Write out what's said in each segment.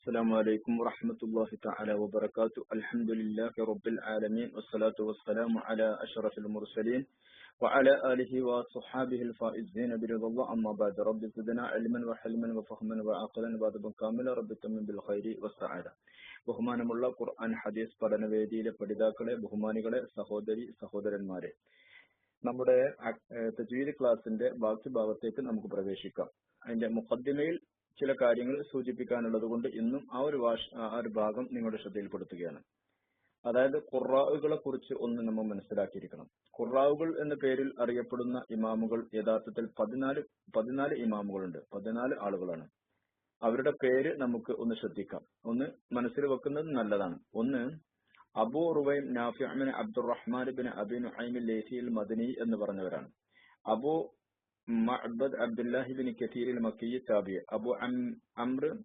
السلام عليكم ورحمة الله تعالى وبركاته الحمد لله رب العالمين والصلاة والسلام على أشرف المرسلين وعلى آله وصحابه الفائزين برضا الله أما بعد رب زدنا علما وحلما وفهما وعقلا وادبا كاملا رب تمن بالخير والسعادة ബഹുമാനമുള്ള ഖുർആൻ ഹദീസ് പഠനവേദിയിലെ പഠിതാക്കളെ ബഹുമാനികളെ സഹോദരി സഹോദരന്മാരെ നമ്മുടെ തജ്വീദ് ക്ലാസിന്റെ ബാക്കി ഭാഗത്തേക്ക് നമുക്ക് പ്രവേശിക്കാം അതിന്റെ മുഖദ്ദിമയിൽ ചില കാര്യങ്ങൾ സൂചിപ്പിക്കാനുള്ളത് കൊണ്ട് ഇന്നും ആ ഒരു ഭാഷ ആ ഒരു ഭാഗം നിങ്ങളുടെ ശ്രദ്ധയിൽപ്പെടുത്തുകയാണ്. അതായത് ഖുറാവുകളെ കുറിച്ച് ഒന്ന് നമ്മൾ മനസ്സിലാക്കിയിരിക്കണം. ഖുറാവുകൾ എന്ന പേരിൽ അറിയപ്പെടുന്ന ഇമാമുകൾ യഥാർത്ഥത്തിൽ പതിനാല് പതിനാല് ഇമാമുകളുണ്ട്. പതിനാല് ആളുകളാണ്. അവരുടെ പേര് നമുക്ക് ഒന്ന് ശ്രദ്ധിക്കാം. ഒന്ന് മനസ്സിൽ വെക്കുന്നത് നല്ലതാണ്. ഒന്ന് അബൂ റുവൈം നാഫിഅമിൻ അബ്ദുറഹ്മാൻ ബിൻ അബിൻ നുഐമിൽ ലേസിയിൽ മദനി എന്ന് പറഞ്ഞവരാണ്. അബൂ معبد عبد الله بن كثير المكي التابعي أبو عم عمرو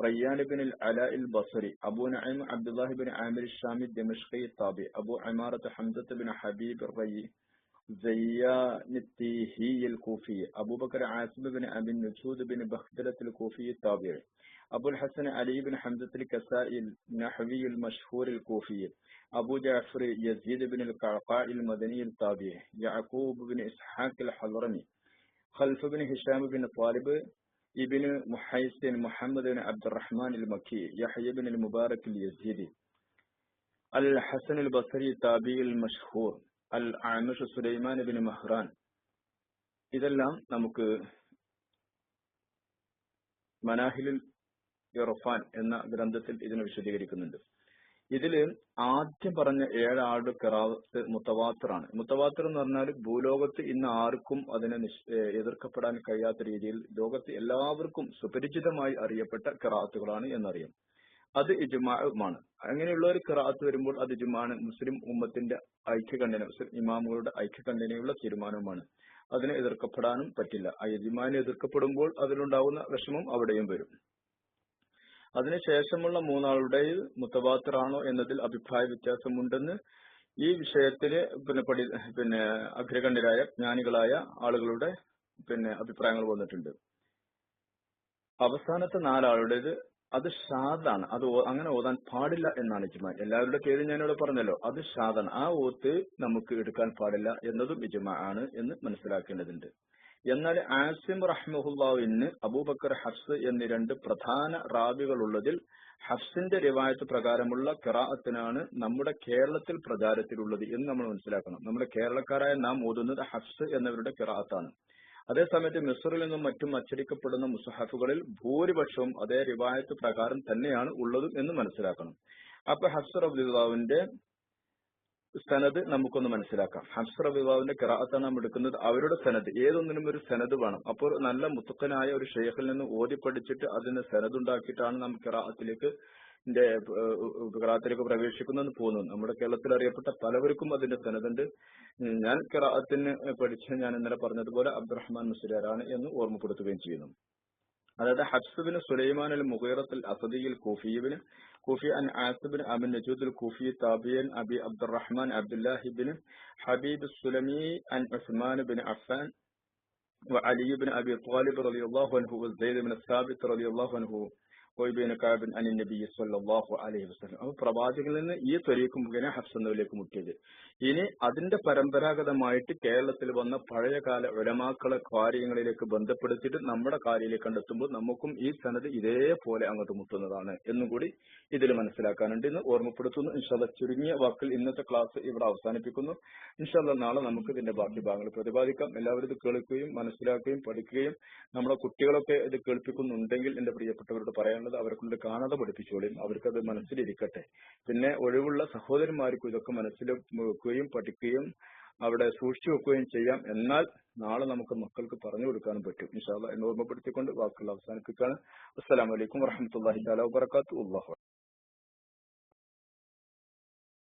ريان بن العلاء البصري. أبو نعيم عبد الله بن عامر الشامي الدمشقي الطابي أبو عمارة حمزة بن حبيب الري زيان التيهي الكوفي. أبو بكر عاصم بن أبي النسود بن بختلة الكوفي الطابعي أبو الحسن علي بن حمزة الكسائي النحوي المشهور الكوفي. أبو جعفر يزيد بن القعقاع المدني الطابعي يعقوب بن إسحاق الحضرمي. خلف بن هشام بن طالب ابن محيسن محمد بن عبد الرحمن المكي يحيى بن المبارك اليزيدي الحسن البصري التابعي المشهور അൽ ആമിഷ് സുലൈമാൻ ബിൻ മഹ്റാൻ ഇതെല്ലാം നമുക്ക് മനാഹിലുൽ ഇർഫാൻ എന്ന ഗ്രന്ഥത്തിൽ ഇതിനെ വിശദീകരിക്കുന്നുണ്ട് ഇതിൽ ആദ്യം പറഞ്ഞ ഏഴാളുടെ കിറാത്ത് മുത്തവാത്തറാണ്. മുത്തവാത്തർ എന്ന് പറഞ്ഞാൽ ഭൂലോകത്ത് ഇന്ന് ആർക്കും അതിനെ എതിർക്കപ്പെടാൻ കഴിയാത്ത രീതിയിൽ ലോകത്ത് എല്ലാവർക്കും സുപരിചിതമായി അറിയപ്പെട്ട കിറാത്തുകളാണ് എന്നറിയാം. അത് ഇജുമാണ് അങ്ങനെയുള്ള ഒരു കിറാത്ത് വരുമ്പോൾ അത് ഇജുമാണ് മുസ്ലിം ഉമ്മത്തിന്റെ ഐക്യകണ്ഠന മുസ്ലിം ഇമാമുകളുടെ ഐക്യകണ്ഠനയുള്ള തീരുമാനവുമാണ്. അതിനെ എതിർക്കപ്പെടാനും പറ്റില്ല. ആ യജമാനെ എതിർക്കപ്പെടുമ്പോൾ അതിലുണ്ടാവുന്ന വിഷമം അവിടെയും വരും. അതിനുശേഷമുള്ള മൂന്നാളുടെ മുത്തവാത്തറാണോ എന്നതിൽ അഭിപ്രായ വ്യത്യാസമുണ്ടെന്ന് ഈ വിഷയത്തിൽ പിന്നെ പഠി പിന്നെ അഗ്രഗണ്യരായ ജ്ഞാനികളായ ആളുകളുടെ പിന്നെ അഭിപ്രായങ്ങൾ വന്നിട്ടുണ്ട്. അവസാനത്തെ നാലാളുടേത് അത് ഷാദാണ്. അത് അങ്ങനെ ഓതാൻ പാടില്ല എന്നാണ് ഇജ്മ. എല്ലാവരുടെ പേര് ഞാനിവിടെ പറഞ്ഞല്ലോ. അത് ഷാദാണ്. ആ ഓത്ത് നമുക്ക് എടുക്കാൻ പാടില്ല എന്നതും ഇജ്മ ആണ് എന്ന് മനസ്സിലാക്കേണ്ടതുണ്ട്. എന്നാൽ ആസിം റഹ്മുല്ലാവിന് അബൂബക്കർ ഹഫ്സ് എന്നീ രണ്ട് പ്രധാന റാബികളുള്ളതിൽ ഹഫ്സിന്റെ റിവായത്ത് പ്രകാരമുള്ള കിറാഅത്തിനാണ് നമ്മുടെ കേരളത്തിൽ പ്രചാരത്തിലുള്ളത് എന്ന് നമ്മൾ മനസ്സിലാക്കണം. നമ്മുടെ കേരളക്കാരായ നാം ഓതുന്നത് ഹഫ്സ് എന്നവരുടെ കിറാഅത്താണ് അതേസമയത്ത് മിസറിൽ നിന്നും മറ്റും അച്ചടിക്കപ്പെടുന്ന മുസഹഫുകളിൽ ഭൂരിപക്ഷവും അതേ റിവായത്ത് പ്രകാരം തന്നെയാണ് ഉള്ളതും എന്ന് മനസ്സിലാക്കണം. അപ്പൊ ഹഫ്സർ അബ്ദുല്ലാവിന്റെ സനത് നമുക്കൊന്ന് മനസ്സിലാക്കാം. ഹംസ വിവാവിന്റെ കിറാത്താണ് നാം എടുക്കുന്നത്. അവരുടെ സനദ് ഏതൊന്നിനും ഒരു സനദ് വേണം. അപ്പോൾ നല്ല മുത്തുക്കനായ ഒരു ഷെയ്ഖിൽ നിന്ന് ഓതി പഠിച്ചിട്ട് അതിന് സനത് ഉണ്ടാക്കിയിട്ടാണ് നാം കിറാത്തിലേക്ക് കിറാത്തിലേക്ക് പ്രവേശിക്കുന്നതെന്ന് പോകുന്നത്. നമ്മുടെ കേരളത്തിൽ അറിയപ്പെട്ട പലവർക്കും അതിന്റെ സനതുണ്ട് ഞാൻ കിറാത്തിന് പഠിച്ച ഞാൻ ഇന്നലെ പറഞ്ഞതുപോലെ അബ്ദുറഹ്മാൻ മുസ്ലിയാരാണ് എന്ന് ഓർമ്മപ്പെടുത്തുകയും ചെയ്യുന്നു. هذا حبس بن سليمان المغيرة الأصدي الكوفي بن كوفي أن عاص بن أبي النجود الكوفي تابعين أبي عبد الرحمن عبد الله بن حبيب السلمي عن عثمان بن عفان وعلي بن أبي طالب رضي الله عنه وزيد بن الثابت رضي الله عنه. അപ്പൊ പ്രവാചകനിൽ നിന്ന് ഈ ത്വരീക്ക് മുഖേന ഹഫ്സന്നവിലേക്ക് മുട്ടിയത്. ഇനി അതിന്റെ പരമ്പരാഗതമായിട്ട് കേരളത്തിൽ വന്ന പഴയകാല ഉലമാക്കളെ കാര്യങ്ങളിലേക്ക് ബന്ധപ്പെടുത്തിയിട്ട് നമ്മുടെ കാര്യയിലേക്ക് കണ്ടെത്തുമ്പോൾ നമുക്കും ഈ സനത് ഇതേപോലെ അങ്ങോട്ട് മുട്ടുന്നതാണ് എന്നും കൂടി ഇതിൽ മനസ്സിലാക്കാനുണ്ട്. ഇന്ന് ഓർമ്മപ്പെടുത്തുന്നു. ഇൻഷാല്ല ചുരുങ്ങിയ വാക്കിൽ ഇന്നത്തെ ക്ലാസ് ഇവിടെ അവസാനിപ്പിക്കുന്നു. ഇൻഷാല്ല നാളെ നമുക്ക് ഇതിന്റെ ബാക്കി ഭാഗങ്ങൾ പ്രതിപാദിക്കാം. എല്ലാവരും ഇത് കേൾക്കുകയും മനസ്സിലാക്കുകയും പഠിക്കുകയും നമ്മുടെ കുട്ടികളൊക്കെ ഇത് കേൾപ്പിക്കുന്നുണ്ടെങ്കിൽ എന്റെ പ്രിയപ്പെട്ടവരോട് പറയാൻ പറയാനുള്ളത് അവരെ കാണാതെ പഠിപ്പിച്ചോളിയും അവർക്കത് മനസ്സിലിരിക്കട്ടെ. പിന്നെ ഒഴിവുള്ള സഹോദരന്മാർക്കും ഇതൊക്കെ മനസ്സിൽ വെക്കുകയും പഠിക്കുകയും അവിടെ സൂക്ഷിച്ചു വെക്കുകയും ചെയ്യാം. എന്നാൽ നാളെ നമുക്ക് മക്കൾക്ക് പറഞ്ഞു കൊടുക്കാനും പറ്റും. ഇൻഷാല്ല എന്ന് ഓർമ്മപ്പെടുത്തിക്കൊണ്ട് വാക്കുകൾ അവസാനിപ്പിക്കുകയാണ്. അസ്സലാമലൈക്കും വറഹമത്തല്ലാഹി താല അള്ളാഹു